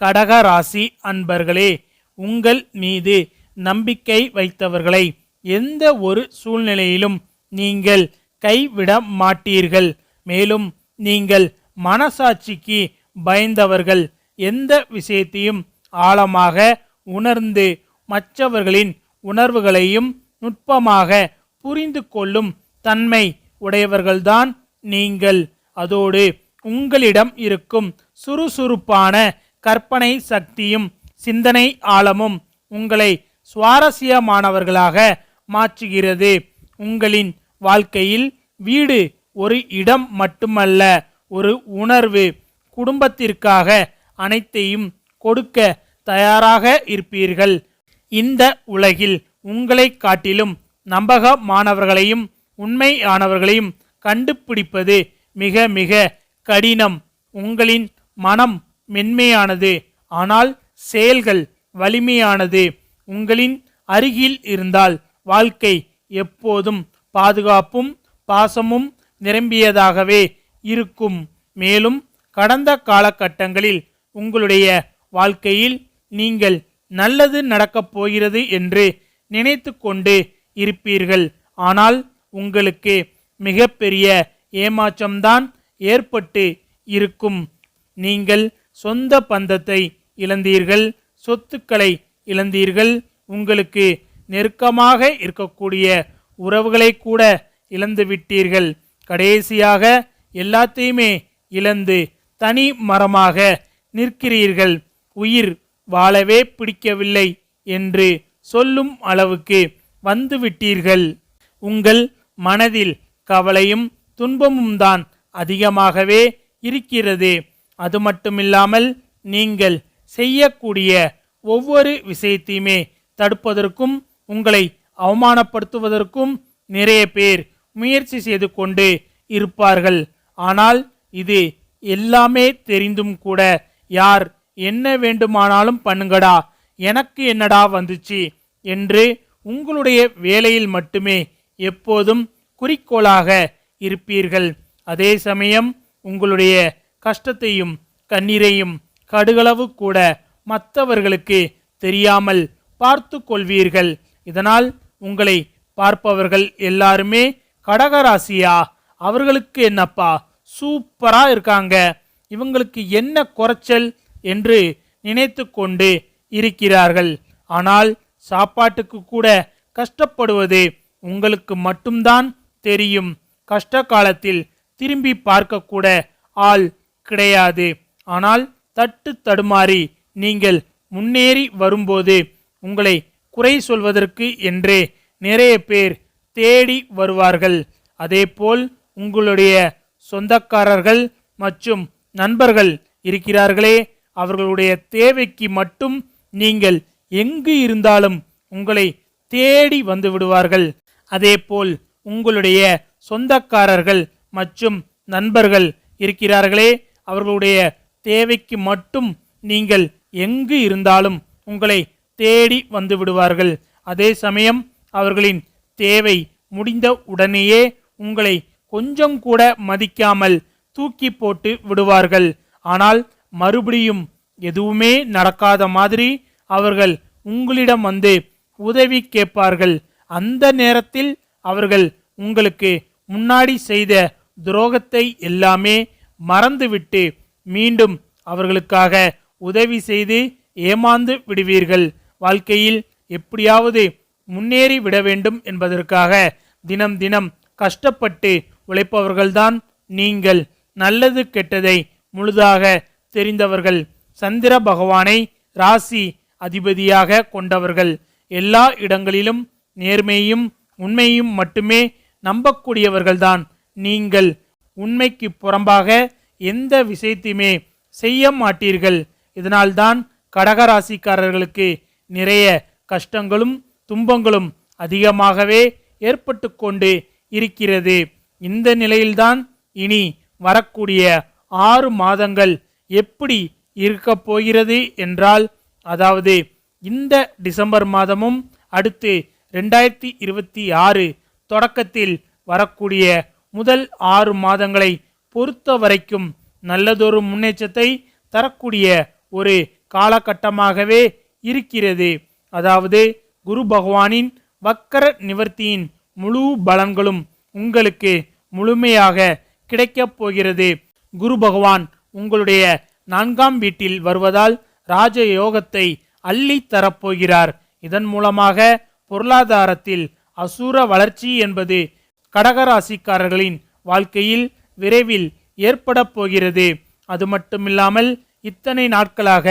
கடக ராசி அன்பர்களே உங்கள் மீது நம்பிக்கை வைத்தவர்களை எந்த ஒரு சூழ்நிலையிலும் நீங்கள் கைவிட மாட்டீர்கள். மேலும் நீங்கள் மனசாட்சிக்கு பயந்தவர்கள் எந்த விஷயத்தையும் ஆழமாக உணர்ந்து மற்றவர்களின் உணர்வுகளையும் நுட்பமாக புரிந்து கொள்ளும் தன்மை உடையவர்கள்தான் நீங்கள். அதோடு உங்களிடம் இருக்கும் சுறுசுறுப்பான கற்பனை சக்தியும் சிந்தனை ஆழமும் உங்களை சுவாரஸ்யமானவர்களாக மாற்றுகிறது. உங்களின் வாழ்க்கையில் வீடு ஒரு இடம் மட்டுமல்ல ஒரு உணர்வு. குடும்பத்திற்காக அனைத்தையும் கொடுக்க தயாராக இருப்பீர்கள். இந்த உலகில் உங்களை காட்டிலும் நம்பகமானவர்களையும் உண்மையானவர்களையும் கண்டுபிடிப்பது மிக மிக கடினம். உங்களின் மனம் மென்மையானது. ஆனால் செயல்கள் வலிமையானது. உங்களின் அருகில் இருந்தால் வாழ்க்கை எப்போதும் பாதுகாப்பும் பாசமும் நிரம்பியதாகவே இருக்கும். மேலும் கடந்த காலகட்டங்களில் உங்களுடைய வாழ்க்கையில் நீங்கள் நல்லது நடக்கப் போகிறது என்று நினைத்து கொண்டு இருப்பீர்கள். ஆனால் உங்களுக்கு மிகப்பெரிய ஏமாற்றம்தான் ஏற்பட்டு இருக்கும். நீங்கள் சொந்த பந்தத்தை இழந்தீர்கள் சொத்துக்களை இழந்தீர்கள் உங்களுக்கு நெருக்கமாக இருக்கக்கூடிய உறவுகளை கூட இழந்து விட்டீர்கள். கடைசியாக எல்லாத்தையுமே இழந்து தனி மரமாக நிற்கிறீர்கள். உயிர் வாழவே பிடிக்கவில்லை என்று சொல்லும் அளவுக்கு வந்துவிட்டீர்கள் உங்கள் மனதில் கவலையும் துன்பமும் தான் அதிகமாகவே இருக்கிறது. அது மட்டுமில்லாமல் நீங்கள் செய்யக்கூடிய ஒவ்வொரு விஷயத்தையுமே தடுப்பதற்கும் உங்களை அவமானப்படுத்துவதற்கும் நிறைய பேர் முயற்சி செய்து கொண்டு இருப்பார்கள். ஆனால் இது எல்லாமே தெரிந்தும் கூட யார் என்ன வேண்டுமானாலும் பண்ணுங்கடா எனக்கு என்னடா வந்துச்சு என்று உங்களுடைய வேலையில் மட்டுமே எப்போதும் குறிக்கோளாக இருப்பீர்கள். அதே சமயம் உங்களுடைய கஷ்டத்தையும் கண்ணீரையும் கடுகளவு கூட மற்றவர்களுக்கு தெரியாமல் பார்த்து கொள்வீர்கள். இதனால் உங்களை பார்ப்பவர்கள் எல்லாருமே கடகராசியா? அவர்களுக்கு என்னப்பா? சூப்பரா இருக்காங்க. இவங்களுக்கு என்ன குறைச்சல் என்று நினைத்து கொண்டு இருக்கிறார்கள். ஆனால் சாப்பாட்டுக்கு கூட கஷ்டப்படுவது உங்களுக்கு மட்டும்தான் தெரியும். கஷ்ட காலத்தில் திரும்பி பார்க்கக்கூட ஆள் கிடையாது. ஆனால் தட்டு தடுமாறி நீங்கள் முன்னேறி வரும்போது உங்களை குறை சொல்வதற்கு என்றே நிறைய பேர் தேடி வருவார்கள். அதேபோல் உங்களுடைய சொந்தக்காரர்கள் மற்றும் நண்பர்கள் இருக்கிறார்களே அவர்களுடைய தேவைக்கு மட்டும் நீங்கள் எங்கு இருந்தாலும் உங்களை தேடி வந்து விடுவார்கள். அதேபோல் உங்களுடைய சொந்தக்காரர்கள் மற்றும் நண்பர்கள் இருக்கிறார்களே அவர்களுடைய தேவைக்கு மட்டும் நீங்கள் எங்கு இருந்தாலும் உங்களை தேடி வந்து விடுவார்கள். அதே சமயம் அவர்களின் தேவை முடிந்த உடனேயே உங்களை கொஞ்சம் கூட மதிக்காமல் தூக்கி போட்டு விடுவார்கள். ஆனால் மறுபடியும் எதுவுமே நடக்காத மாதிரி அவர்கள் உங்களிடம் வந்து உதவி கேட்பார்கள். அந்த நேரத்தில் அவர்கள் உங்களுக்கு முன்னாடி செய்த துரோகத்தை எல்லாமே மறந்துவிட்டு மீண்டும் அவர்களுக்காக உதவி செய்து ஏமாந்து விடுவீர்கள். வாழ்க்கையில் எப்படியாவது முன்னேறி விட வேண்டும் என்பதற்காக தினம் தினம் கஷ்டப்பட்டு உழைப்பவர்கள்தான் நீங்கள். நல்லது கெட்டதை முழுதாக தெரிந்தவர்கள் சந்திர பகவானை ராசி அதிபதியாக கொண்டவர்கள். எல்லா இடங்களிலும் நேர்மையும் உண்மையும் மட்டுமே நம்பக்கூடியவர்கள்தான் நீங்கள். உண்மைக்கு புறம்பாக எந்த விஷயத்தையுமே செய்ய மாட்டீர்கள். இதனால்தான் கடகராசிக்காரர்களுக்கு நிறைய கஷ்டங்களும் துன்பங்களும் அதிகமாகவே ஏற்பட்டு கொண்டு இருக்கிறது. இந்த நிலையில்தான் இனி வரக்கூடிய ஆறு மாதங்கள் எப்படி இருக்கப் போகிறது என்றால் அதாவது இந்த டிசம்பர் மாதமும் அடுத்து ரெண்டாயிரத்தி இருபத்தி ஆறு தொடக்கத்தில் வரக்கூடிய முதல் ஆறு மாதங்களை பொறுத்த வரைக்கும் நல்லதொரு முன்னேற்றத்தை தரக்கூடிய ஒரு காலகட்டமாகவே இருக்கிறது. அதாவது குரு பகவானின் வக்கர நிவர்த்தியின் முழு பலன்களும் உங்களுக்கு முழுமையாக கிடைக்கப் போகிறது. குரு பகவான் உங்களுடைய நான்காம் வீட்டில் வருவதால் ராஜ யோகத்தை அள்ளி தரப்போகிறார். இதன் மூலமாக பொருளாதாரத்தில் அசூர வளர்ச்சி என்பது கடகராசிக்காரர்களின் வாழ்க்கையில் விரைவில் ஏற்பட போகிறது அது மட்டுமில்லாமல் இத்தனை நாட்களாக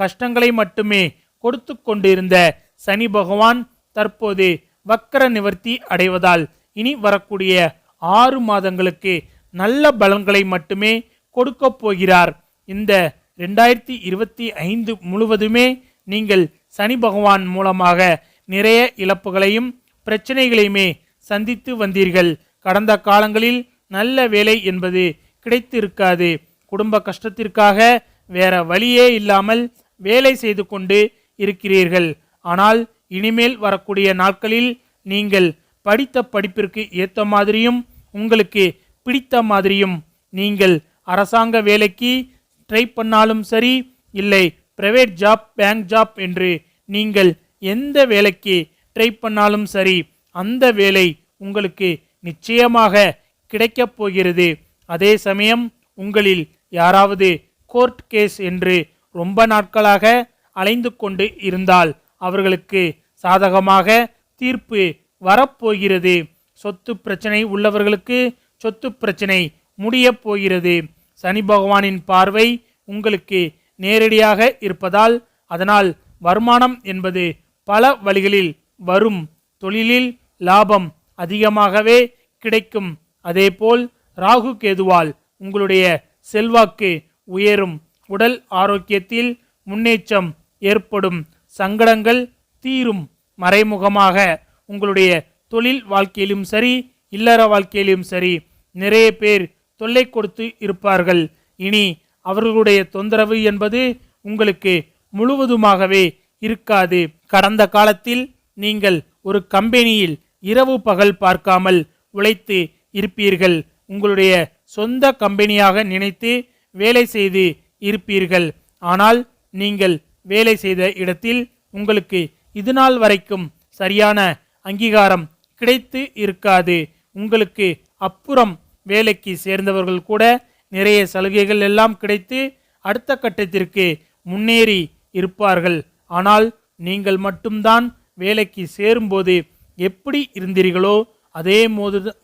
கஷ்டங்களை மட்டுமே கொடுத்து கொண்டிருந்த சனி பகவான் தற்போது வக்கர நிவர்த்தி அடைவதால் இனி வரக்கூடிய ஆறு மாதங்களுக்கு நல்ல பலன்களை மட்டுமே கொடுக்க போகிறார். இந்த ரெண்டாயிரத்தி இருபத்தி ஐந்து முழுவதுமே நீங்கள் சனி பகவான் மூலமாக நிறைய இழப்புகளையும் பிரச்சனைகளையுமே சந்தித்து வந்தீர்கள். கடந்த காலங்களில் நல்ல வேலை என்பது கிடைத்திருக்காது. குடும்ப கஷ்டத்திற்காக வேற வழியே இல்லாமல் வேலை செய்து கொண்டு இருக்கிறீர்கள். ஆனால் இனிமேல் வரக்கூடிய நாட்களில் நீங்கள் படித்த படிப்பிற்கு ஏற்ற மாதிரியும் உங்களுக்கு பிடித்த மாதிரியும் நீங்கள் அரசாங்க வேலைக்கு ட்ரை பண்ணாலும் சரி இல்லை பிரைவேட் ஜாப் பேங்க் ஜாப் என்று நீங்கள் எந்த வேலைக்கு ட்ரை பண்ணாலும் சரி அந்த வேலை உங்களுக்கு நிச்சயமாக கிடைக்கப் போகிறது. அதே சமயம் உங்களில் யாராவது கோர்ட் கேஸ் என்று ரொம்ப நாட்களாக அலைந்து கொண்டு இருந்தால் அவர்களுக்கு சாதகமாக தீர்ப்பு வரப்போகிறது. சொத்து பிரச்சனை உள்ளவர்களுக்கு சொத்து பிரச்சனை முடியப் போகிறது. சனி பகவானின் பார்வை உங்களுக்கு நேரடியாக இருப்பதால் அதனால் வருமானம் என்பது பல வழிகளில் வரும். தொழிலில் லாபம் அதிகமாகவே கிடைக்கும். அதேபோல் ராகு கேதுவால் உங்களுடைய செல்வாக்கு உயரும். உடல் ஆரோக்கியத்தில் முன்னேற்றம் ஏற்படும். சங்கடங்கள் தீரும். மறைமுகமாக உங்களுடைய தொழில் வாழ்க்கையிலும் சரி இல்லற வாழ்க்கையிலும் சரி நிறைய பேர் தொல்லை கொடுத்து இருப்பார்கள். இனி அவர்களுடைய தொந்தரவு என்பது உங்களுக்கு முழுவதுமாகவே இருக்காது. கடந்த காலத்தில் நீங்கள் ஒரு கம்பெனியில் இரவு பகல் பார்க்காமல் உழைத்து இருப்பீர்கள். உங்களுடைய சொந்த கம்பெனியாக நினைத்து வேலை செய்து இருப்பீர்கள். ஆனால் நீங்கள் வேலை செய்த இடத்தில் உங்களுக்கு இதுநாள் வரைக்கும் சரியான அங்கீகாரம் கிடைத்து இருக்காது. உங்களுக்கு அப்புறம் வேலைக்கு சேர்ந்தவர்கள் கூட நிறைய சலுகைகள் எல்லாம் கிடைத்து அடுத்த கட்டத்திற்கு முன்னேறி இருப்பார்கள். ஆனால் நீங்கள் மட்டும்தான் வேலைக்கு சேரும்போது எப்படி இருந்தீர்களோ அதே மோது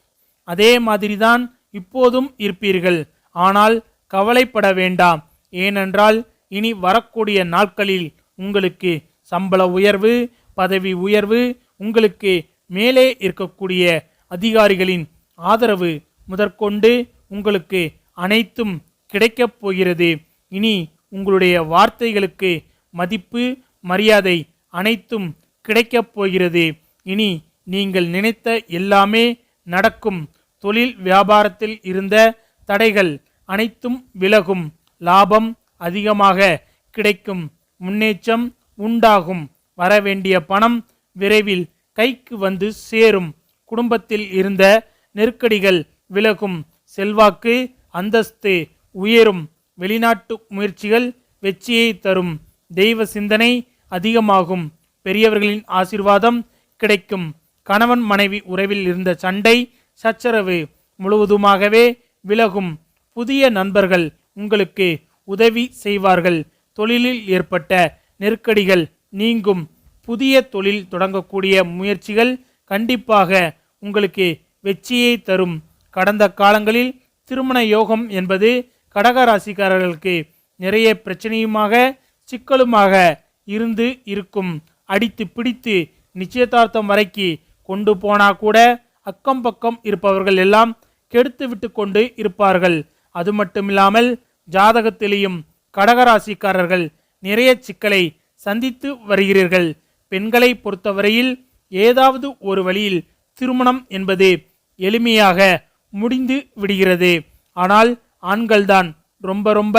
அதே மாதிரிதான் இப்போதும் இருப்பீர்கள். ஆனால் கவலைப்பட வேண்டாம். ஏனென்றால் இனி வரக்கூடிய நாட்களில் உங்களுக்கு சம்பள உயர்வு பதவி உயர்வு உங்களுக்கு மேலே இருக்கக்கூடிய அதிகாரிகளின் ஆதரவு முதற்கொண்டு உங்களுக்கு அனைத்தும் கிடைக்கப் போகிறது. இனி உங்களுடைய வார்த்தைகளுக்கு மதிப்பு மரியாதை அனைத்தும் கிடைக்கப் போகிறது இனி நீங்கள் நினைத்த எல்லாமே நடக்கும். தொழில் வியாபாரத்தில் இருந்த தடைகள் அனைத்தும் விலகும். லாபம் அதிகமாக கிடைக்கும். முன்னேற்றம் உண்டாகும். வரவேண்டிய பணம் விரைவில் கைக்கு வந்து சேரும். குடும்பத்தில் இருந்த நெருக்கடிகள் விலகும். செல்வாக்கு அந்தஸ்து உயரும். வெளிநாட்டு முயற்சிகள் வெற்றியை தரும். தெய்வ சிந்தனை அதிகமாகும். பெரியவர்களின் ஆசிர்வாதம் கிடைக்கும். கணவன் மனைவி உறவில் இருந்த சண்டை சச்சரவு முழுவதுமாகவே விலகும். புதிய நண்பர்கள் உங்களுக்கு உதவி செய்வார்கள். தொழிலில் ஏற்பட்ட நெருக்கடிகள் நீங்கும். புதிய தொழில் தொடங்கக்கூடிய முயற்சிகள் கண்டிப்பாக உங்களுக்கு வெற்றியை தரும். கடந்த காலங்களில் திருமண யோகம் என்பது கடகராசிக்காரர்களுக்கு நிறைய பிரச்சனையுமாக சிக்கலுமாக இருந்து இருக்கும். அடித்து பிடித்து நிச்சயதார்த்தம் வரைக்கு கொண்டு போனா கூட அக்கம் பக்கம் இருப்பவர்கள் எல்லாம் கெடுத்து விட்டு கொண்டு இருப்பார்கள். அது மட்டுமில்லாமல் ஜாதகத்திலேயும் கடகராசிக்காரர்கள் நிறைய சிக்கலை சந்தித்து வருகிறீர்கள். பெண்களை பொறுத்தவரையில் ஏதாவது ஒரு வழியில் திருமணம் என்பது எளிமையாக முடிந்து விடுகிறது. ஆனால் ஆண்கள்தான் ரொம்ப ரொம்ப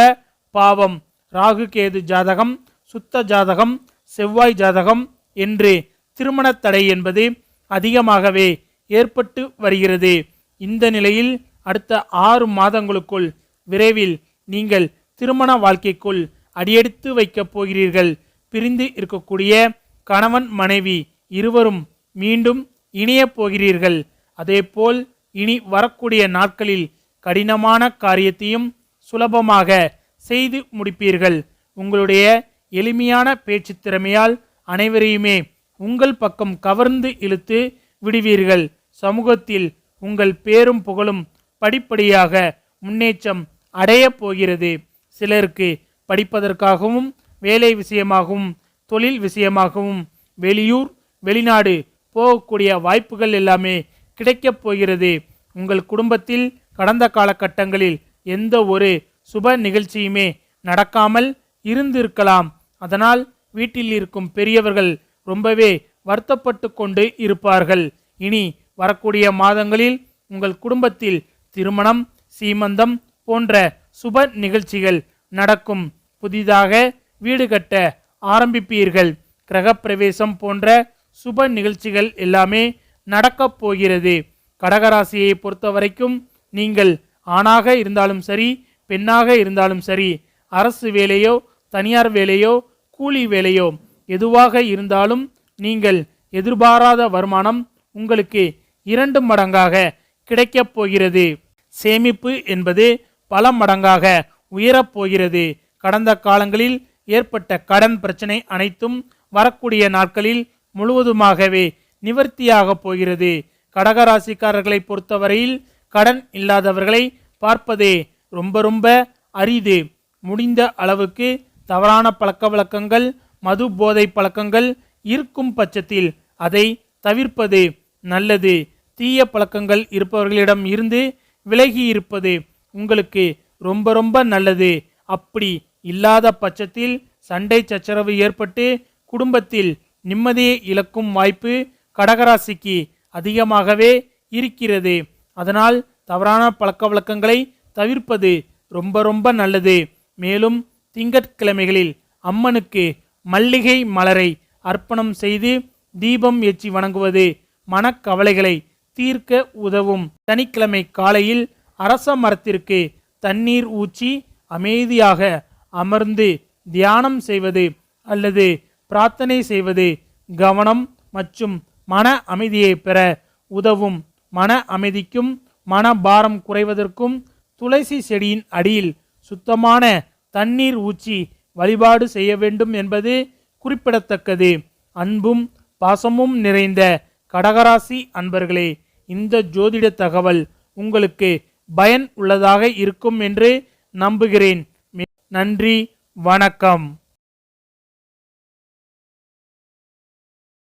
பாவம். ராகு கேது ஜாதகம் சுத்த ஜாதகம் செவ்வாய் ஜாதகம் என்று திருமண தடை என்பது அதிகமாகவே ஏற்பட்டு வருகிறது. இந்த நிலையில் அடுத்த ஆறு மாதங்களுக்குள் விரைவில் நீங்கள் திருமண வாழ்க்கைக்குள் அடியெடுத்து வைக்கப் போகிறீர்கள். பிரிந்து இருக்கக்கூடிய கணவன் மனைவி இருவரும் மீண்டும் இணையப் போகிறீர்கள். அதேபோல் இனி வரக்கூடிய நாட்களில் கடினமான காரியத்தையும் சுலபமாக செய்து முடிப்பீர்கள். உங்களுடைய எளிமையான பேச்சு திறமையால் அனைவரையுமே உங்கள் பக்கம் கவர்ந்து இழுத்து விடுவீர்கள். சமூகத்தில் உங்கள் பேரும் புகழும் படிப்படியாக முன்னேற்றம் அடையப் போகிறது. சிலருக்கு படிப்பதற்காகவும் வேலை விஷயமாகவும் தொழில் விஷயமாகவும் வெளியூர் வெளிநாடு போகக்கூடிய வாய்ப்புகள் எல்லாமே கிடைக்கப் போகிறது. உங்கள் குடும்பத்தில் கடந்த காலகட்டங்களில் எந்த ஒரு சுப நிகழ்ச்சியுமே நடக்காமல் இருந்திருக்கலாம். அதனால் வீட்டில் இருக்கும் பெரியவர்கள் ரொம்பவே வருத்தப்பட்டு கொண்டு இருப்பார்கள். இனி வரக்கூடிய மாதங்களில் உங்கள் குடும்பத்தில் திருமணம் சீமந்தம் போன்ற சுப நிகழ்ச்சிகள் நடக்கும். புதிதாக வீடு கட்ட ஆரம்பிப்பீர்கள். கிரகப்பிரவேசம் போன்ற சுப நிகழ்ச்சிகள் எல்லாமே நடக்கப் போகிறது. கடகராசியை பொறுத்த வரைக்கும் நீங்கள் ஆணாக இருந்தாலும் சரி பெண்ணாக இருந்தாலும் சரி அரசு வேலையோ தனியார் வேலையோ கூலி வேலையோ எதுவாக இருந்தாலும் நீங்கள் எதிர்பாராத வருமானம் உங்களுக்கு இரண்டு மடங்காக கிடைக்கப் போகிறது. சேமிப்பு என்பது பல மடங்காக உயரப் போகிறது. கடந்த காலங்களில் ஏற்பட்ட கடன் பிரச்சனை அனைத்தும் வரக்கூடிய நாட்களில் முழுவதுமாகவே நிவர்த்தியாகப் போகிறது. கடகராசிக்காரர்களை பொறுத்தவரையில் கடன் இல்லாதவர்களை பார்ப்பதே ரொம்ப ரொம்ப அரிது. முடிந்த அளவுக்கு தவறான பழக்க வழக்கங்கள் மது போதை பழக்கங்கள் இருக்கும் பட்சத்தில் அதை தவிர்ப்பது நல்லது. தீய பழக்கங்கள் இருப்பவர்களிடம் இருந்து விலகி இருப்பது உங்களுக்கு ரொம்ப ரொம்ப நல்லது. அப்படி இல்லாத பட்சத்தில் சண்டை சச்சரவு ஏற்பட்டு குடும்பத்தில் நிம்மதியை இழக்கும் வாய்ப்பு கடகராசிக்கு அதிகமாகவே இருக்கிறது. அதனால் தவறான பழக்க வழக்கங்களை தவிர்ப்பது ரொம்ப ரொம்ப நல்லது. மேலும் திங்கட்கிழமைகளில் அம்மனுக்கு மல்லிகை மலரை அர்ப்பணம் செய்து தீபம் ஏற்றி வணங்குவது மனக்கவலைகளை தீர்க்க உதவும். சனிக்கிழமை காலையில் அரச மரத்திற்கு தண்ணீர் ஊற்றி அமைதியாக அமர்ந்து தியானம் செய்வது அல்லது பிரார்த்தனை செய்வது கவனம் மற்றும் மன அமைதியை பெற உதவும். மன அமைதிக்கும் மன பாரம் குறைவதற்கும் துளசி செடியின் அடியில் சுத்தமான தண்ணீர் ஊற்றி வழிபாடு செய்ய வேண்டும் என்பது குறிப்பிடத்தக்கது. அன்பும் பாசமும் நிறைந்த கடகராசி அன்பர்களே இந்த ஜோதிட தகவல் உங்களுக்கு பயன் உள்ளதாக இருக்கும் என்று நம்புகிறேன். நன்றி வணக்கம்.